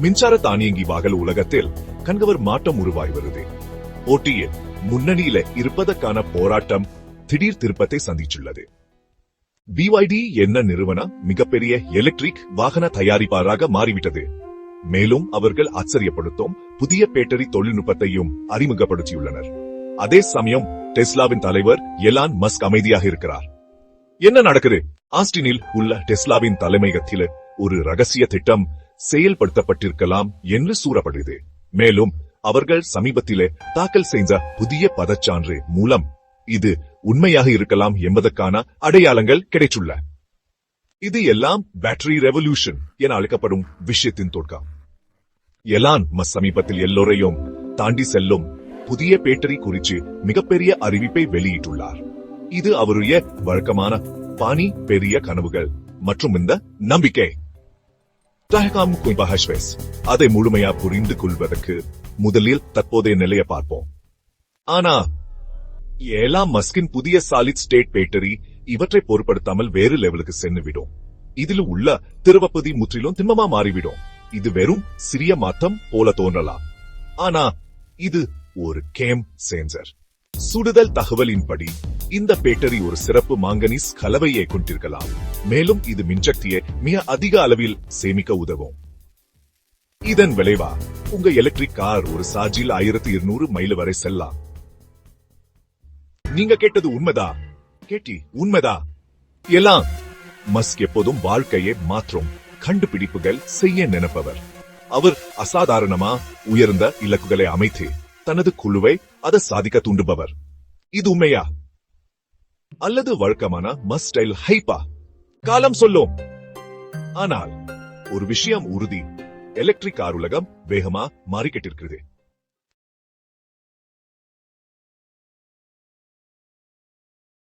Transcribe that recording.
மின்சார தானியங்கி வாகன உலகத்தில் கண்கவர் மாற்றம் உருவாய் வருது. போட்டியில் முன்னணியில இருப்பதற்கான போராட்டம் திடீர் திருப்பத்தை சந்திச்சுள்ளது. பிஒய்டி என்ன நிறுவனம்? மிகப்பெரிய எலக்ட்ரிக் வாகன தயாரிப்பாளராக மாறிவிட்டது. மேலும் அவர்கள் ஆச்சரியப்படுத்தும் புதிய பேட்டரி தொழில்நுட்பத்தையும் அறிமுகப்படுத்தியுள்ளனர். அதே சமயம் டெஸ்லாவின் தலைவர் எலான் மஸ்க் அமைதியாக இருக்கிறார். என்ன நடக்குது? ஆஸ்டினில் உள்ள டெஸ்லாவின் தலைமையகத்தில் ஒரு ரகசிய திட்டம் செயல்படுத்தப்பட்டிருக்கலாம் என்று சூறப்படுகிறது. மேலும் அவர்கள் சமீபத்திலே தாக்கல் செய்த புதிய பதச்சான்று மூலம் இது உண்மையாக இருக்கலாம் என்பதற்கான அடையாளங்கள் கிடைத்துள்ள. இது எல்லாம் பேட்டரி ரெவல்யூஷன் என அழைக்கப்படும் விஷயத்தின் தொடக்கம் எலான் மஸ் சமீபத்தில் எல்லோரையும் தாண்டி செல்லும் புதிய பேட்டரி குறித்து மிகப்பெரிய அறிவிப்பை வெளியிட்டுள்ளார். இது அவருடைய வழக்கமான பாணி பெரிய கனவுகள் மற்றும் இந்த நம்பிக்கை. தஹகாம் கும்பஹஷ்வேஸ் அதை முழுமையா புரிந்து கொள்வதற்கு முதலில் தற்போதைய நிலையை பார்ப்போம். ஆனா ஏலா மஸ்கின் புதிய சாலிட் ஸ்டேட் பேட்டரி இவற்றை பொருட்படுத்தாமல் வேறு லெவலுக்கு சென்றுவிடும் இதில் உள்ள திருவப்பதி முற்றிலும் திண்மமா மாறிவிடும். இது வெறும் சிறிய மாற்றம் போல தோன்றலாம். ஆனா இது ஒரு கேம் சென்சர் சுடுதல் தகவலின்படி இந்த பேட்டரி ஒரு சிறப்பு மாங்கனீஸ் கலவையை கொண்டிருக்கலாம். மேலும் இது மின்சக்தியை மிக அதிக அளவில் சேமிக்க உதவும். இதன் விளைவா உங்க எலக்ட்ரிக் கார் ஒரு சாஜில் ஆயிரத்தி இருநூறு மைல் வரை செல்லலாம். நீங்க கேட்டது உண்மைதா? கேட்டி உண்மைதா? எல்லாம் மஸ்க் எப்போதும் வாழ்க்கையை மாற்றும் கண்டுபிடிப்புகள் செய்ய நினைப்பவர். அவர் அசாதாரணமா உயர்ந்த இலக்குகளை அமைத்து தனது குழுவை அதை சாதிக்க தூண்டுபவர். இது உண்மையா? அல்லது வழக்கமான மஸ்டைல் ஹைப்பா காலம் சொல்லும். ஆனால் ஒரு விஷயம் உறுதி. எலக்ட்ரிக் கார் உலகம் வேகமா மாறிக்கிட்டு இருக்கிறது